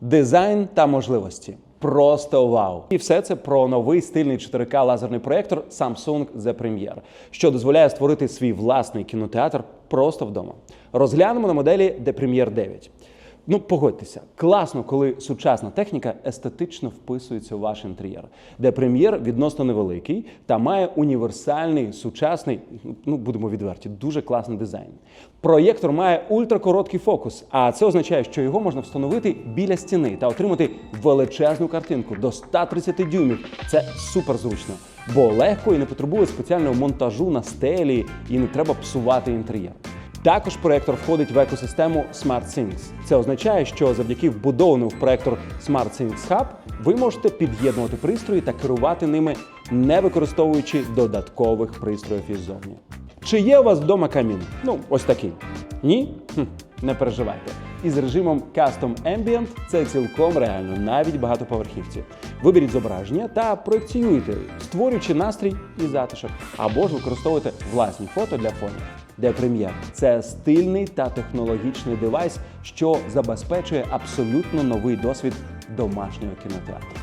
Дизайн та можливості. Просто вау! І все це про новий стильний 4К лазерний проєктор Samsung The Premier, що дозволяє створити свій власний кінотеатр просто вдома. Розглянемо на моделі The Premier 9. Ну, погодьтеся, класно, коли сучасна техніка естетично вписується у ваш інтер'єр, де прем'єр відносно невеликий та має універсальний, сучасний, ну будемо відверті, дуже класний дизайн. Проєктор має ультракороткий фокус, а це означає, що його можна встановити біля стіни та отримати величезну картинку до 130 дюймів. Це супер зручно, бо легко і не потребує спеціального монтажу на стелі і не треба псувати інтер'єр. Також проектор входить в екосистему SmartThings. Це означає, що завдяки вбудованому в проектор SmartThings Hub ви можете під'єднувати пристрої та керувати ними, не використовуючи додаткових пристроїв іззовні. Чи є у вас вдома камін? Ну, ось такий. Ні? Хм, не переживайте. Із режимом Custom Ambient це цілком реально, навіть багатоповерхівці. Виберіть зображення та проєкціюйте, створюючи настрій і затишок, або ж використовуйте власні фото для фонів. Де прем'єр це стильний та технологічний девайс, що забезпечує абсолютно новий досвід домашнього кінотеатру.